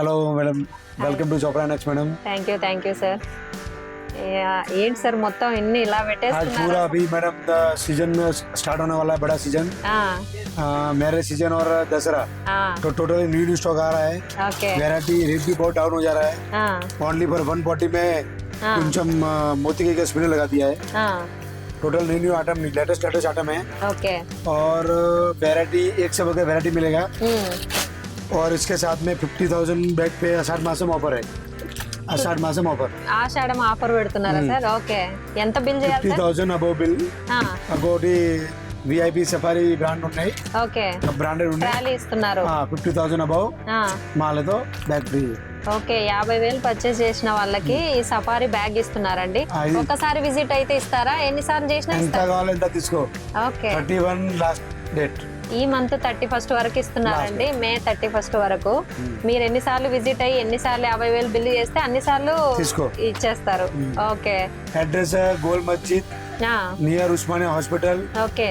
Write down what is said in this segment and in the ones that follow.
hello madam welcome to Chopra next madam thank you thank you sir ఏంటి sir మొత్తం ఇన్ని ఇలా आज పెట్టేస్తున్నారు पूरा अभी मैडम सीजन स्टार्ट होने वाला है बड़ा सीजन मैरिज सीजन और दसरा तो टोटल न्यू न्यू स्टॉक आ रहा है ఓకే वेराइटी रेट भी बहुत डाउन हो जा रहा है ओनली फॉर वन फोर्टी में कुंचम अ, मोती के स्पिन लगा दिया है total new new item latest latest item है ఓకే और वेराइटी एक से बढ़कर वेराइटी मिलेगा और इसके साथ में फिफ्टी थाउजेंड बैग पे अषाढ़ मासम ऑफर है अषाढ़ मासम ऑफर ఆషాఢం ఆఫర్ పెడుతున్నారా సార్ ఓకే ఎంత బిల్ చేయాలి fifty sir thousand above bill ఇంకోటి విఐపి సఫారీ బ్రాండ్ ఉన్నాయి ఓకే బ్రాండెడ్ ఉన్నాయి ట్రాలీ ఇస్తున్నారు ఫిఫ్టీ థౌసండ్ అబౌవ్ ఆ, మాలతో బ్యాగ్ ఫ్రీ ఓకే యాభై వేలు పర్చేస్ చేసిన వాళ్ళకి ఈ సఫారీ బ్యాగ్ ఇస్తున్నారండి ఆ, ఇది- ఒకసారి విజిట్ అయితే ఇస్తారా ఎన్నిసార్లు చేసినా ఎంత ఇస్తారా కావాలి ఎంత తీసుకో okay thirty one last date ఈ మంత్ థర్టీ ఫస్ట్ వరకు ఇస్తున్నారండి. మే థర్టీ ఫస్ట్ వరకు. మీరు ఎన్నిసార్లు విజిట్ అయ్యి ఎన్నిసార్లు యాభై వేలు బిల్లు చేస్తే అన్నిసార్లు. ఇచ్చేస్తారు. Okay address Gol Masjid near Osmania hospital. Okay.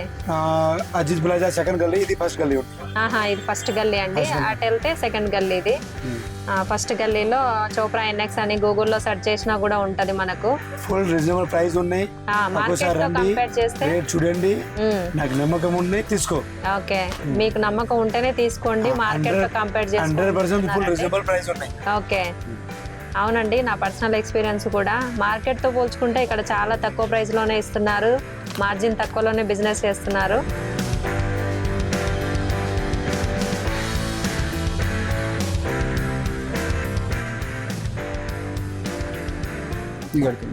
Ajit plaza second గల్లీ ఇది ఫస్ట్ గల్లీ ఆహా ఇది ఫస్ట్ గల్లీ అండి. అటు వెళ్తే సెకండ్ గల్లీ ఇది. ఫస్ట్ గల్లీలో చోప్రా ఎన్ఎక్స్ అని గూగుల్లో సెర్చ్ చేసినా కూడా ఉంటది మనకు. ఫుల్ రీజనబుల్ ప్రైస్ ఉన్నాయి. రేట్ చూడండి. ఉమ్, నాకు నమ్మకం ఉన్నాయి తీసుకో. ఓకే. మీకు నమ్మకం ఉంటేనే తీసుకోండి మార్కెట్లో compare hundred percent full reasonable price ఉన్నాయి. ఓకే. అవునండి నా పర్సనల్ ఎక్స్పీరియన్స్ కూడా. మార్కెట్తో పోల్చుకుంటే ఇక్కడ చాలా తక్కువ ప్రైస్లోనే ఇస్తున్నారు. మార్జిన్ తక్కువలోనే బిజినెస్ చేస్తున్నారు.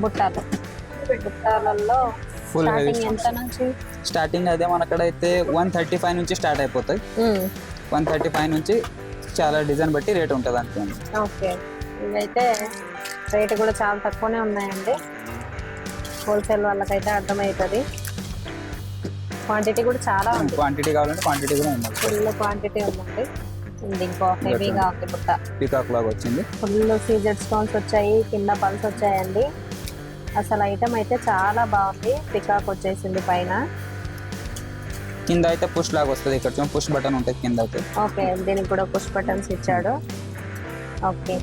బుట్టాలు. బుట్టాలలో స్టార్టింగ్ ఎంత నుంచి? స్టార్టింగ్ అదే మనకడైతే వన్ థర్టీ ఫైవ్ నుంచి స్టార్ట్ అయిపోతాయి. వన్ థర్టీ ఫైవ్ నుంచి చాలా డిజైన్ బట్టి రేట్ ఉంటుంది అంతే ఓకే ఇవైతే రేట్ కూడా చాలా తక్కువనే ఉన్నాయండి. హోల్సేల్ వాళ్ళకైతే అర్థమవుతుంది. క్వాంటిటీ కూడా చాలా ఉంది. క్వాంటిటీ కావాలంటే క్వాంటిటీ కూడా ఉంది. ఫుల్ క్వాంటిటీ ఉందండి. ఇది ఇంకో హెవీగా ఉంది బుట్ట. పీకాక్ లాగా వచ్చింది. ఫుల్ సీజెడ్ స్టోన్స్ వచ్చాయి కింద పల్స్ వచ్చాయండి. అసలు ఐటమ్ అయితే చాలా బాగుంది. పికాక్ వచ్చేసింది పైన. కింద అయితే పుష్ లాగా వస్తుంది ఇక్కడ చూడండి. పుష్ బటన్ ఉంటుంది కింద అయితే. ఓకే దీనికి కూడా పుష్ బటన్స్ ఇచ్చాడు. ఓకే.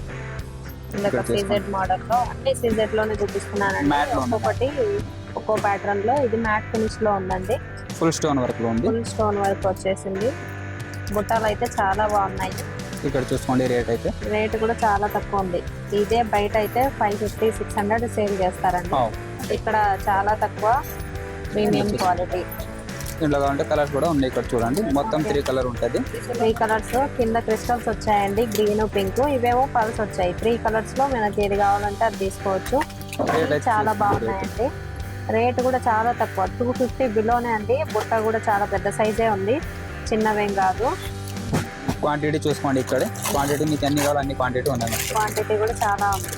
సీజెడ్ మోడల్లో అన్ని సీజెడ్లోనే చూపిస్తున్నానండి. ఒక్కొక్కటి ఒక్కో ప్యాటర్న్లో ఇది మ్యాట్ ఫినిష్లో ఉందండి. ఫుల్ స్టోన్ వర్క్లో ఉంది. ఫుల్ స్టోన్ వర్క్ వచ్చేసింది. బుట్టాలు అయితే చాలా బాగున్నాయి. ఇక్కడ చూసుకోండి రేట్ అయితే. రేట్ కూడా చాలా తక్కువ ఉంది. ఇదే బయట అయితే five fifty six hundred sale చేస్తారండి. ఇక్కడ చాలా తక్కువ ప్రీమియం క్వాలిటీ ఇంట్లో కావాలంటే కలర్స్ కూడా ఉన్నాయి ఇక్కడ చూడండి. మొత్తం త్రీ కలర్ ఉంటుంది. త్రీ కలర్స్ కింద క్రిస్టల్స్ వచ్చాయండి. గ్రీన్ పింక్ ఇవేమో పల్స్ వచ్చాయి. త్రీ కలర్స్లో మనకి ఏది కావాలంటే అది తీసుకోవచ్చు. చాలా బాగున్నాయండి. రేట్ కూడా చాలా తక్కువ. టూ ఫిఫ్టీ బిలోనే అండి. బుట్ట కూడా చాలా పెద్ద సైజే ఉంది. చిన్నవేం కాదు. క్వాంటిటీ చూసుకోండి ఇక్కడ. క్వాంటిటీ మీకు ఎన్ని కావాలి అన్ని క్వాంటిటీ ఉన్నాయి క్వాంటిటీ కూడా చాలా ఉంది.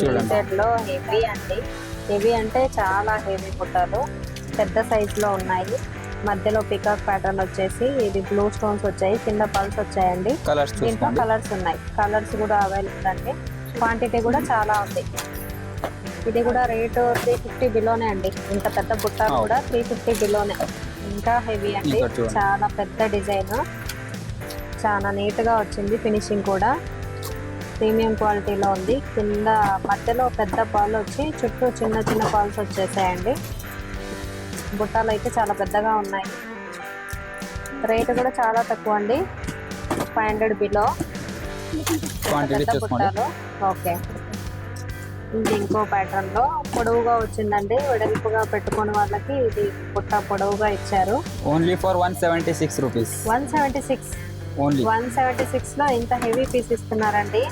చూడండి. హెవీ అండి. హెవీ అంటే చాలా హెవీ బుట్టలు. పెద్ద సైజ్లో ఉన్నాయి. మధ్యలో పికాక్ ప్యాటర్న్ వచ్చేసి ఇది బ్లూ స్టోన్స్ వచ్చాయి. కింద పల్స్ వచ్చాయండి. దీంట్లో కలర్స్ ఉన్నాయి. కలర్స్ కూడా అవైలబుల్ అండి. క్వాంటిటీ కూడా చాలా ఉంది. ఇది కూడా రేటు త్రీ ఫిఫ్టీ బిలోనే అండి. ఇంత పెద్ద బుట్ట. కూడా త్రీ ఫిఫ్టీ బిలోనే ఇంకా హెవీ అండి. చాలా పెద్ద డిజైన్. చాలా నీట్గా వచ్చింది ఫినిషింగ్ కూడా. ప్రీమియం క్వాలిటీలో ఉంది. కింద మధ్యలో పెద్ద పాలు వచ్చి చుట్టూ చిన్న చిన్న పాల్స్ వచ్చేసాయండి. బుట్టాలు అయితే చాలా పెద్దగా ఉన్నాయి. రేటు కూడా చాలా తక్కువ అండి. Five hundred below. బుట్టాలు. ఓకే. ఇది ఇంకో ప్యాటర్న్లో పొడవుగా వచ్చిందండి. వెడల్పుగా పెట్టుకునే వాళ్ళకి ఇది బుట్ట పొడవుగా ఇచ్చారు. Only for one seventy six rupees one seventy six. Only one seventy సిక్స్లో ఇంత హెవీ పీస్ ఇస్తున్నారండి.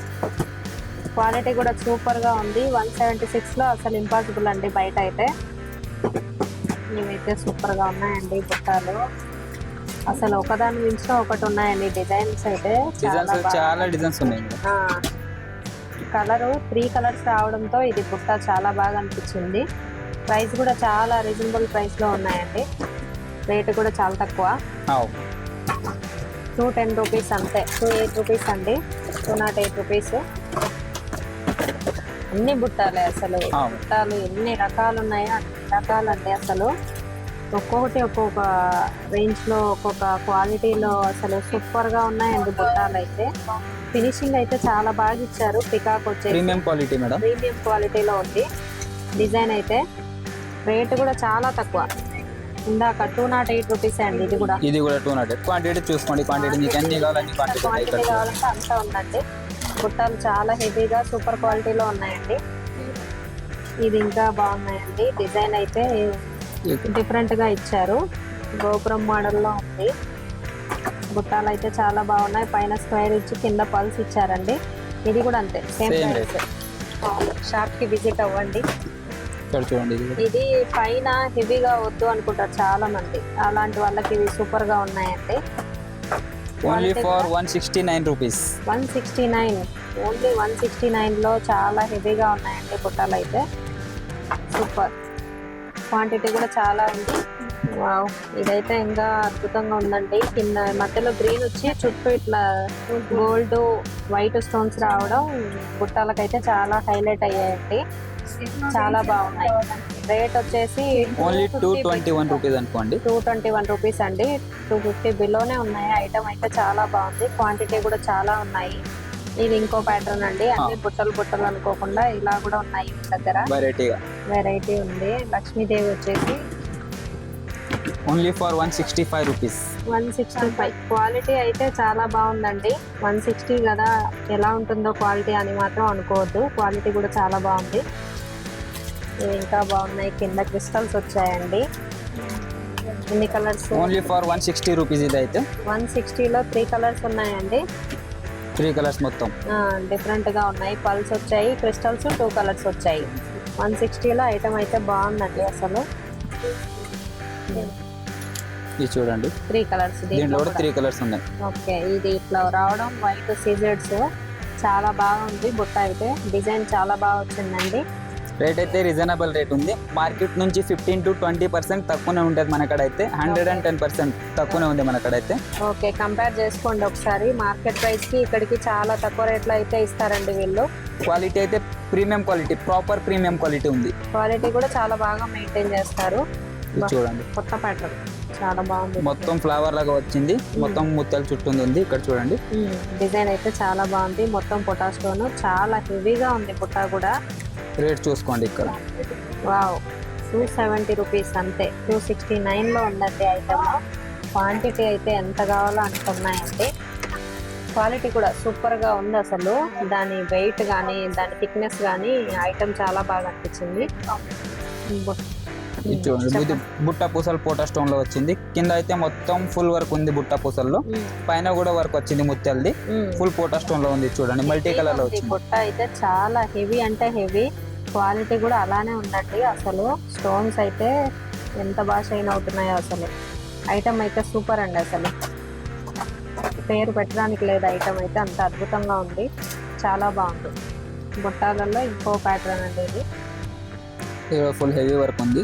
క్వాలిటీ కూడా సూపర్గా ఉంది. వన్ సెవెంటీ సిక్స్లో అసలు ఇంపాసిబుల్ అండి బయట అయితే. ఇవైతే సూపర్గా ఉన్నాయండి బుట్టాలు. అసలు ఒకదాని మించిన ఒకటి ఉన్నాయండి డిజైన్స్ అయితే చాలా డిజైన్స్ చాలా డిజైన్స్ ఉన్నాయి. కలర్ త్రీ కలర్స్ రావడంతో ఇది బుట్ట చాలా బాగా అనిపించింది. ప్రైస్ కూడా చాలా రీజనబుల్ ప్రైస్లో ఉన్నాయండి. రేట్ కూడా చాలా తక్కువ. టూ టెన్ రూపీస్ అంతే. టూ ఎయిట్ రూపీస్ అండి. Two nought eight rupees. అన్ని బుట్టాలే అసలు. బుట్టాలు ఎన్ని రకాలు ఉన్నాయో అన్ని రకాలండి అసలు. ఒక్కొక్కటి ఒక్కొక్క రేంజ్లో ఒక్కొక్క క్వాలిటీలో అసలు సూపర్గా ఉన్నాయండి బుట్టాలు అయితే ఫినిషింగ్ అయితే చాలా బాగా ఇచ్చారు. పికాక్ వచ్చేసి ప్రీమియం క్వాలిటీ మేడం? ప్రీమియం క్వాలిటీలో ఉంది. డిజైన్ అయితే రేట్ కూడా చాలా తక్కువ. ఇందాక టూ నాట్ ఎయిట్ రూపీస్ అండి ఇది కూడా. ఇది కూడా టూ నాట్ క్వాంటిటీ చూసుకోండి. క్వాంటిటీ మీకు అన్ని ఉన్నాయి క్వాంటిటీ కావాలంటే అంతా ఉందండి. బుట్టాలు చాలా హెవీగా సూపర్ క్వాలిటీలో ఉన్నాయండి. ఇది ఇంకా బాగున్నాయండి. డిజైన్ అయితే డిఫరెంట్గా ఇచ్చారు. గోపురం మోడల్లో ఉంది. బుట్టాలు అయితే చాలా బాగున్నాయి. పైన స్క్వేర్ ఇచ్చి కింద పల్స్ ఇచ్చారండి. ఇది కూడా అంతే. సేమ్ ప్రైస్ షాప్కి విజిట్ అవ్వండి. ఇది పైన హెవీగా వద్దు అనుకుంటారు చాలా మంది అలాంటి వాళ్ళకి ఇవి సూపర్గా ఉన్నాయండి. Only for one sixty nine rupees one sixty nine only one sixty నైన్లో చాలా హెవీగా ఉన్నాయండి బుట్టాలు అయితే. సూపర్ క్వాంటిటీ కూడా చాలా ఉంది. వావ్ ఇదైతే ఇంకా అద్భుతంగా ఉందండి. కింద మధ్యలో గ్రీన్ వచ్చి చుట్టూ ఇట్లా గోల్డ్ వైట్ స్టోన్స్ రావడం బుట్టాలకైతే చాలా హైలైట్ అయ్యాయండి. చాలా బాగున్నాయి. రేట్ వచ్చేసి only two twenty one rupees అనుకోండి. టూ ట్వంటీ వన్ రూపీస్ అండి టూ ఫిఫ్టీ బిలోనే ఉన్నాయి. ఐటమ్ అయితే చాలా బాగుంది. క్వాంటిటీ కూడా చాలా ఉన్నాయి. ఇది ఇంకో ప్యాటర్న్ అండి. అన్ని బుట్టలు బుట్టలు అనుకోకుండా ఇలా కూడా ఉన్నాయి మీ దగ్గర. వెరైటీగా వెరైటీ ఉంది. లక్ష్మీదేవి వచ్చేసి only for one sixty five rupees one sixty five quality అయితే చాలా బాగుందండి. వన్ సిక్స్టీ కదా. ఎలా ఉంటుందో క్వాలిటీ అని మాత్రం అనుకోవద్దు. క్వాలిటీ కూడా చాలా బాగుంది. ఇంకా బాగున్నాయి. కింద క్రిస్టల్స్ వచ్చాయండి. ఎన్ని colours? Only for one sixty rupees ఇది అయితే. వన్ సిక్స్టీలో త్రీ కలర్స్ ఉన్నాయండి. త్రీ కలర్స్ మొత్తం. డిఫరెంట్గా ఉన్నాయి. పల్స్ వచ్చాయి క్రిస్టల్స్ టూ కలర్స్ వచ్చాయి. వన్ సిక్స్టీలో ఐటమ్ అయితే బాగుందండి అసలు. ఇది చూడండి. త్రీ కలర్స్ దీంట్లో కూడా. త్రీ కలర్స్ ఉన్నాయి. ఓకే ఇది ఇట్లా రావడం వైట్ సీజర్స్. చాలా బాగుంది బుట్ట అయితే. డిజైన్ చాలా బాగా వచ్చిందండి. రేట్ అయితే రీజనబుల్ రేట్ ఉంది. మార్కెట్ నుంచి ఫిఫ్టీన్ టు ట్వంటీ పర్సెంట్ తక్కువనే ఉంటుంది మన కాడ అయితే హండ్రెడ్ అండ్ టెన్ పర్సెంట్ తక్కువనే ఉంది మన కాడ అయితే ఓకే కంపేర్ చేసుకోండి ఒకసారి. మార్కెట్ ప్రైస్కి ఇక్కడికి చాలా తక్కువ రేట్లో అయితే ఇస్తారండి వీళ్ళు. క్వాలిటీ అయితే premium quality proper premium quality ఉంది. క్వాలిటీ కూడా చాలా బాగా మెయింటైన్ చేస్తారు. చూడండి. కొత్త ప్యాటర్న్. చాలా బాగుంది. మొత్తం ఫ్లవర్ లాగా వచ్చింది. మొత్తం ముత్యాల చుట్టూ ఉంది ఇక్కడ చూడండి. డిజైన్ అయితే చాలా బాగుంది. మొత్తం పొటా స్టోన్ చాలా హెవీగా ఉంది బుట్ట కూడా. రేట్ చూసుకోండి ఇక్కడ. వావ్ టూ సెవెంటీ రూపీస్ అంతే. టూ సిక్స్టీ నైన్లో ఉందండి ఐటమ్ క్వాంటిటీ అయితే ఎంత కావాలో అంత ఉన్నాయండి. క్వాలిటీ కూడా సూపర్గా ఉంది అసలు. దాని వెయిట్ కానీ దాని థిక్నెస్ కానీ ఐటమ్ చాలా బాగా అనిపించింది. ఇది బుట్ట పూసలు పోటా స్టోన్లో వచ్చింది. కింద అయితే మొత్తం ఫుల్ వర్క్ ఉంది బుట్ట పూసల్లో. పైన కూడా వర్క్ వచ్చింది ముత్యాలది. ఫుల్ పోటా స్టోన్లో ఉంది చూడండి మల్టీ కలర్లో వచ్చింది. బుట్ట అయితే చాలా హెవీ అంటే హెవీ క్వాలిటీ కూడా అలానే ఉందండి. అసలు స్టోన్స్ అయితే ఎంత బాగా షైన్ అవుతున్నాయో అసలు. ఐటమ్ అయితే సూపర్ అండి అసలు. పేరు పెట్టడానికి లేదు ఐటమ్ అయితే అంత అద్భుతంగా ఉంది. చాలా బాగుంది. బుట్టాలలో ఇంకో ప్యాటర్న్ అండి ఇది. ఫుల్ హెవీ వర్క్ ఉంది.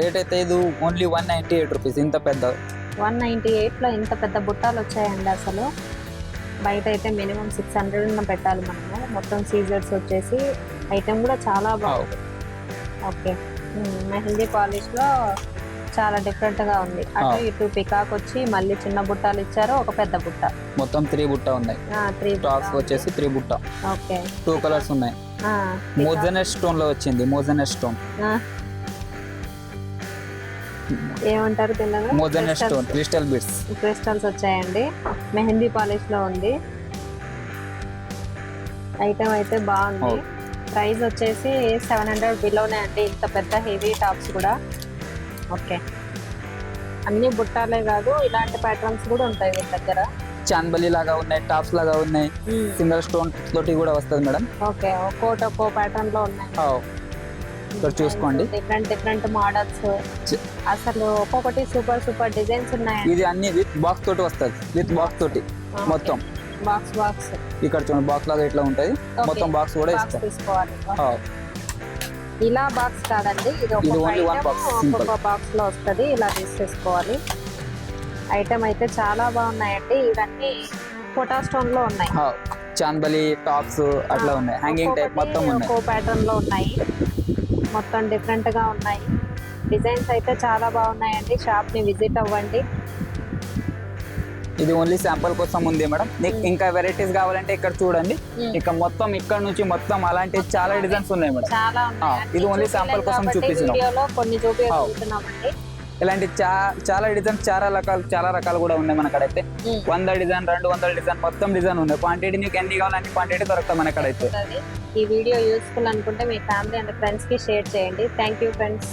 రేట్ అయితే ఇది only one ninety eight rupees ఇంత పెద్ద. వన్ నైంటీ ఎయిట్లో ఇంత పెద్ద బుట్టాలు వచ్చాయండి అసలు. బయట అయితే మినిమం సిక్స్ హండ్రెడ్ పెట్టాలి మనము. మొత్తం సీజర్స్ వచ్చేసి ఐటమ్ కూడా చాలా బాగుంది ఓకే. మెహందీ పాలిష్లో చాలా డిఫరెంట్గా ఉంది. అటు. ఇటు పికాక్ వచ్చి మళ్ళీ చిన్న బుట్టాలు ఇచ్చారు ఒక పెద్ద బుట్ట. మొత్తం త్రీ బుట్ట ఉన్నాయి. త్రీ టాప్స్ వచ్చేసి త్రీ బుట్ట. ఓకే. టూ కలర్స్ ఉన్నాయి. ఆ, మోజనెస్ స్టోన్లో వచ్చింది మోజనెస్ స్టోన్ ఆ. ఏమంటారు మోజనెస్ స్టోన్ క్రిస్టల్ బిట్స్ క్రిస్టల్స్ వచ్చాయండి. మెహందీ పాలిష్లో ఉంది. ఐటమ్ అయితే బాగుంది. ప్రైస్ వచ్చేసి సెవెన్ హండ్రెడ్ బిలోనే అండి ఇంత పెద్ద హెవీ టాప్స్ కూడా. ఓకే. అన్ని బుట్టాలే కాదు ఇలాంటి ప్యాటర్న్స్ కూడా ఉంటాయి వీళ్ళ దగ్గర. చాందబలి లాగా ఉన్నాయి టాప్స్ లాగా ఉన్నాయి. సింగల్ స్టోన్ తోటి కూడా వస్తుంది మేడం. ఓకే. ఒక్కోటి ఒక్కో ప్యాటర్న్లో ఉన్నాయి. ఇక్కడ చూసుకోండి. డిఫరెంట్ డిఫరెంట్ మోడల్స్ అసలు ఒక్కొక్కటి సూపర్ సూపర్ డిజైన్స్ ఉన్నాయండి. ఇది అన్ని విత్ బాక్స్ తోటి వస్తుంది. విత్ బాక్స్ తోటి. మొత్తం. బాక్స్ బాక్స్ ఇక్కడ చూడండి బాక్స్ లాగా ఇట్లా ఉంటది. మొత్తం బాక్స్ కూడా ఇస్తాం. తీసుకోవాలి. ఇలా బాక్స్ కాదండి ఇది ఒక్కొక్క బాక్స్లో వస్తుంది ఇలా తీసేసుకోవాలి. ఐటమ్ అయితే చాలా బాగున్నాయండి ఇవన్నీ ఫోటో స్టోన్లో ఉన్నాయి. ఆ, చాందబలి టాప్స్ అట్లా ఉన్నాయి. హ్యాంగింగ్ టైప్ మొత్తం ఉన్నాయి. ఒక్కో ప్యాటర్న్లో ఉన్నాయి. మొత్తం డిఫరెంట్గా ఉన్నాయి. డిజైన్స్ అయితే చాలా బాగున్నాయండి షాప్ని విజిట్ అవ్వండి. ఇది ఓన్లీ శాంపుల్ కోసం ఉంది మేడం. నీకు ఇంకా వెరైటీస్ కావాలంటే ఇక్కడ చూడండి. మ్మ్. ఇక మొత్తం ఇక్కడ నుంచి మొత్తం అలాంటి చాలా డిజైన్స్ ఉన్నాయి మేడం. ఇది only sample కోసం చూపించగలుగుతున్నామండి ఇలాంటి చా చాలా డిజైన్స్ చాలా రకాలు చాలా రకాలు కూడా ఉన్నాయి మన కాడైతే. మ్మ్. వంద డిజైన్ రెండు వందల డిజైన్ మొత్తం డిజైన్ ఉన్నాయి. క్వాంటిటీ నీకు ఎన్ని కావాలంటే క్వాంటిటీ దొరుకుతాయి మన కాడైతే. ఈ వీడియో యూస్ఫుల్ అనుకుంటే మీ ఫ్యామిలీ అండ్ ఫ్రెండ్స్కి షేర్ చేయండి. Thank you friends